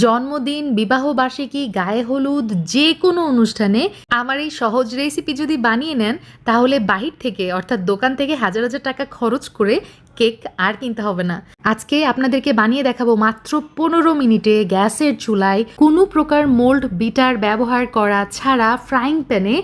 জন্মদিন, বিবাহবার্ষিকী, গায়ে হলুদ, যে কোনো অনুষ্ঠানে আমার এই সহজ রেসিপি যদি বানিয়ে নেন, তাহলে বাহির থেকে, অর্থাৎ দোকান থেকে হাজার হাজার টাকা খরচ করে কেক আর কিনতে হবে না। আজকে আপনাদেরকে বানিয়ে দেখাবো মাত্র পনেরো মিনিটে গ্যাসের চুলায় কোনো প্রকার মোল্ড, বিটার ব্যবহার করা ছাড়া ফ্রাইং প্যানে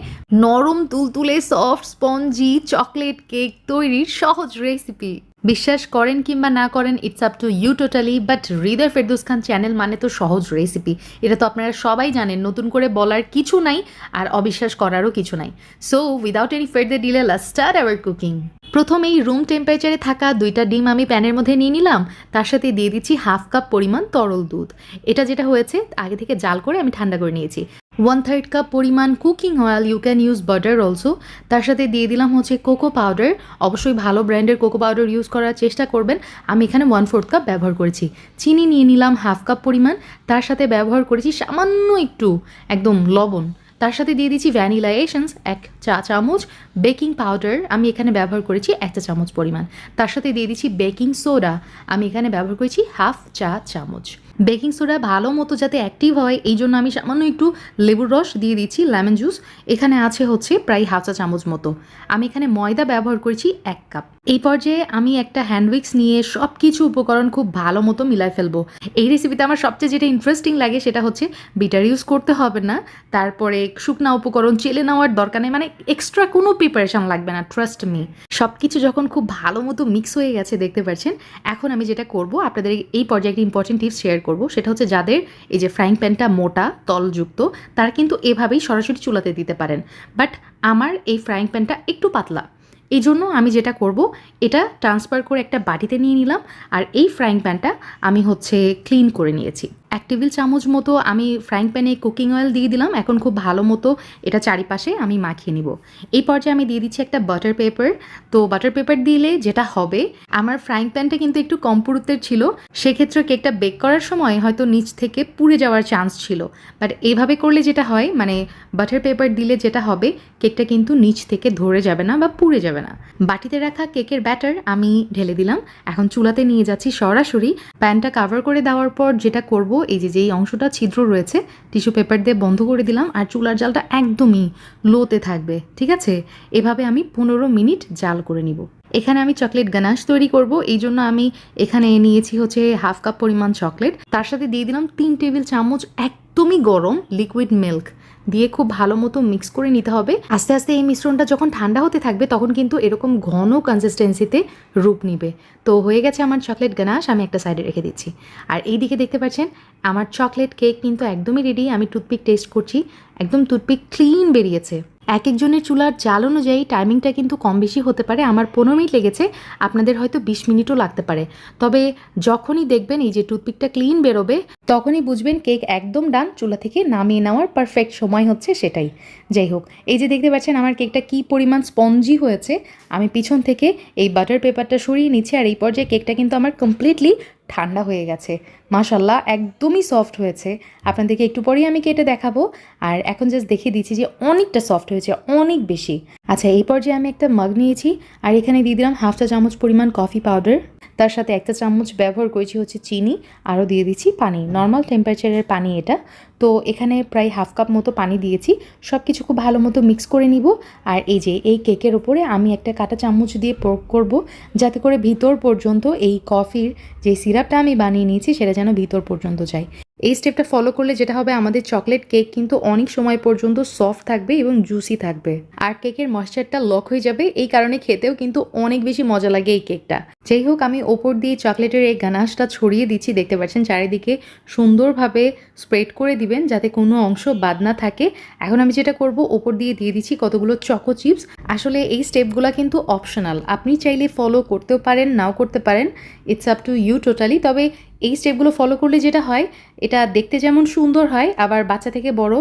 নরম তুলতুলে সফট স্পঞ্জি চকলেট কেক তৈরির সহজ রেসিপি বিশ্বাস করেন কিংবা না করেন it's up to you totally but Hridoy Ferdous Khan channel মানে তো সহজ রেসিপি এটা তো আপনারা সবাই জানেন, নতুন করে বলার কিছু নাই আর অবিশ্বাস করারও কিছু নাই। So without any further delay last start our cooking প্রথমেই রুম টেম্পারেচারে থাকা দুইটা ডিম আমি প্যানের মধ্যে নিয়ে নিলাম, তার সাথে দিয়ে দিচ্ছি হাফ কাপ পরিমাণ তরল দুধ। এটা যেটা হয়েছে, আগে থেকে জাল করে আমি ঠান্ডা করে নিয়েছি। ওয়ান থার্ড কাপ পরিমাণ cooking oil you can use butter also তার সাথে দিয়ে দিলাম হচ্ছে কোকো পাউডার অবশ্যই ভালো ব্র্যান্ডের কোকো পাউডার ইউজ করার চেষ্টা করবেন। আমি এখানে ওয়ান ফোর্থ কাপ ব্যবহার করেছি। চিনি নিয়ে নিলাম হাফ কাপ পরিমাণ। তার সাথে ব্যবহার করেছি সামান্য একটু, একদম লবণ। তার সাথে দিয়ে দিচ্ছি ভ্যানিলা এসেন্স এক চা চামচ। বেকিং পাউডার আমি এখানে ব্যবহার করেছি এক চা চামচ পরিমাণ। তার সাথে দিয়ে দিচ্ছি বেকিং সোডা আমি এখানে ব্যবহার করেছি হাফ চা চামচ। বেকিং সোডা ভালো মতো যাতে অ্যাক্টিভ হয়, এই জন্য আমি সামান্য একটু লেবুর রস দিয়ে দিচ্ছি লেমন জুস এখানে আছে হচ্ছে প্রায় হাফ চা চামচ মতো। আমি এখানে ময়দা ব্যবহার করেছি এক কাপ। এই পর্যায়ে আমি একটা হ্যান্ডউইক্স নিয়ে সব কিছু উপকরণ খুব ভালো মতো মিলাই ফেলব। এই রেসিপিতে আমার সবচেয়ে যেটা ইন্টারেস্টিং লাগে সেটা হচ্ছে বিটার ইউজ করতে হবে না। তারপরে শুকনা উপকরণ চেলে নেওয়ার দরকার নেই। মানে এক্সট্রা কোনো প্রিপারেশন লাগবে না ট্রাস্ট মি সব কিছু যখন খুব ভালো মতো মিক্স হয়ে গেছে, দেখতে পাচ্ছেন? এখন আমি যেটা করব, আপনাদের এই পর্যায়ে একটা ইম্পর্টেন্ট টিপস শেয়ার করব। সেটা হচ্ছে যাদের এই যে ফ্রাইং প্যানটা মোটা, তলযুক্ত, তারা কিন্তু এভাবেই সরাসরি চুলাতে দিতে পারেন। বাট আমার এই ফ্রাইং প্যানটা একটু পাতলা। এই জন্য আমি যেটা করব, এটা ট্রান্সফার করে একটা বাটিতে নিয়ে নিলাম, আর এই ফ্রাইং প্যানটা আমি হচ্ছে ক্লিন করে নিয়েছি। এক টেবিল চামচ মতো আমি ফ্রাইং প্যানে কুকিং অয়েল দিয়ে দিলাম। এখন খুব ভালো মতো এটা চারিপাশে আমি মাখিয়ে নিব। এই পর্যায়ে আমি দিয়ে দিচ্ছি একটা বাটার পেপার। তো বাটার পেপার দিলে যেটা হবে, আমার ফ্রাইং প্যানটা কিন্তু একটু কম পুরুত্বের ছিল। সেক্ষেত্রে কেকটা বেক করার সময় হয়তো নিচ থেকে পুড়ে যাওয়ার চান্স ছিল। বাট এইভাবে করলে যেটা হয় মানে বাটার পেপার দিলে যেটা হবে, কেকটা কিন্তু নিচ থেকে ধরে যাবে না বা পুড়ে যাবে না। বাটিতে রাখা কেকের ব্যাটার আমি ঢেলে দিলাম। এখন চুলাতে নিয়ে যাচ্ছি সরাসরি। প্যানটা কাভার করে দেওয়ার পর যেটা করব এই যে যেই অংশটা ছিদ্র রয়েছে, টিস্যু পেপার দিয়ে বন্ধ করে দিলাম আর চুলার জালটা একদমই লোতে থাকবে, ঠিক আছে? এভাবে আমি পনেরো মিনিট জাল করে নিব। এখানে আমি চকলেট গানাশ তৈরি করব, এই জন্য আমি এখানে নিয়েছি হচ্ছে হাফ কাপ পরিমাণ চকলেট। তার সাথে দিয়ে দিলাম তিন টেবিল চামচ একদমই গরম লিকুইড মিল্ক দিয়ে খুব ভালো মতো মিক্স করে নিতে হবে। আস্তে আস্তে এই মিশ্রণটা যখন ঠান্ডা হতে থাকবে, তখন কিন্তু এরকম ঘন কনসিস্টেন্সিতে রূপ নিবে। তো হয়ে গেছে আমার চকলেট গানাশ আমি একটা সাইডে রেখে দিচ্ছি। আর এই দিকে দেখতে পাচ্ছেন, আমার চকলেট কেক কিন্তু একদমই রেডি আমি টুথপিক টেস্ট করছি। একদম টুথপিক ক্লিন বেরিয়েছে। এক একজনের চুলার জাল অনুযায়ী টাইমিংটা কিন্তু কম বেশি হতে পারে। আমার পনেরো মিনিট লেগেছে, আপনাদের হয়তো বিশ মিনিটও লাগতে পারে। তবে যখনই দেখবেন এই যে টুথপিকটা ক্লিন বেরোবে তখনই বুঝবেন কেক একদম ডান, চুলা থেকে নামিয়ে নেওয়ার পারফেক্ট সময় হচ্ছে সেটাই। যাই হোক, এই যে দেখতে পাচ্ছেন আমার কেকটা কী পরিমাণ স্পঞ্জি হয়েছে, আমি পিছন থেকে এই বাটার পেপারটা সরিয়ে নিচ্ছি আর এই পর্যায়ে কেকটা কিন্তু আমার কমপ্লিটলি ঠান্ডা হয়ে গেছে। মাশাল্লাহ একদমই সফট হয়েছে। আপনাদেরকে একটু পরেই আমি কেটে দেখাবো। আর এখন জাস্ট দেখিয়ে দিচ্ছি যে অনেকটা সফট হয়েছে, অনেক বেশি। আচ্ছা এই পর্যায়ে আমি একটা মাগ নিয়েছি। আর এখানে দিয়ে দিলাম হাফ চা চামচ পরিমাণ কফি পাউডার তার সাথে একটা চামচ ব্যবহার করেছি হচ্ছে চিনি। আরও দিয়ে দিচ্ছি পানি। নর্মাল টেম্পারেচারের পানি এটা। তো এখানে প্রায় হাফ কাপ মতো পানি দিয়েছি। সব কিছু খুব ভালো মতো মিক্স করে নিব। আর এই যে, এই কেকের ওপরে আমি একটা কাটা চামচ দিয়ে প্রয়োগ করব। যাতে করে ভিতর পর্যন্ত এই কফির যে সিরাপটা আমি বানিয়ে নিয়েছি, সেটা যেন ভিতর পর্যন্ত যায়। এই স্টেপটা ফলো করলে যেটা হবে, আমাদের চকলেট কেক কিন্তু অনেক সময় পর্যন্ত সফট থাকবে এবং জুসি থাকবে। আর কেকের ময়শ্চারটা লক হয়ে যাবে, এই কারণে খেতেও কিন্তু অনেক বেশি মজা লাগে এই কেকটা যাই হোক, আমি ওপর দিয়ে চকলেটের এই গানাশটা ছড়িয়ে দিচ্ছি, দেখতে পাচ্ছেন চারিদিকে সুন্দরভাবে স্প্রেড করে দিবেন, যাতে কোনো অংশ বাদ না থাকে। এখন আমি যেটা করব, ওপর দিয়ে দিয়ে দিচ্ছি কতগুলো চকো চিপস আসলে এই স্টেপগুলো কিন্তু অপশনাল। আপনি চাইলে ফলো করতেও পারেন, নাও করতে পারেন। It's up to you totally তবে এই স্টেপগুলো ফলো করলে যেটা হয়, এটা দেখতে যেমন সুন্দর হয়, আবার বাচ্চা থেকে বড়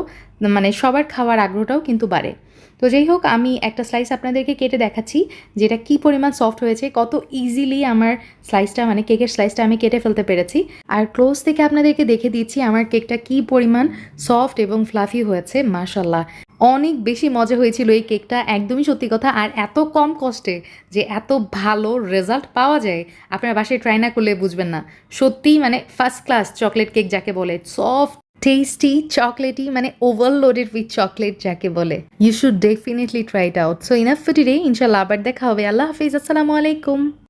মানে সবার খাওয়ার আগ্রহটাও কিন্তু বাড়ে। তো যাই হোক, আমি একটা স্লাইস আপনাদেরকে কেটে দেখাচ্ছি, যেটা কি পরিমাণ সফট হয়েছে, কত ইজিলি আমার স্লাইসটা মানে কেকের স্লাইসটা আমি কেটে ফেলতে পেরেছি। আর ক্লোজ থেকে আপনাদেরকে দেখে দিচ্ছি আমার কেকটা কি পরিমাণ সফট এবং ফ্লাফি হয়েছে মাশাল্লাহ অনেক বেশি মজা হয়েছিল এই কেকটা একদমই সত্যি কথা, আর এত কম কষ্টে যে এত ভালো রেজাল্ট পাওয়া যায়, আপনার বাসায় ট্রাই না করলে বুঝবেন না। সত্যিই মানে ফার্স্ট ক্লাস চকলেট কেক যাকে বলে সফট টেস্টি চকলেটি মানে ওভারলোডেড উইথ চকলেট যাকে বলে। You should definitely try it out so enough for today ইনশাল্লাহ আবার দেখা হবে। আল্লাহ হাফিজ। আসসালামু আলাইকুম।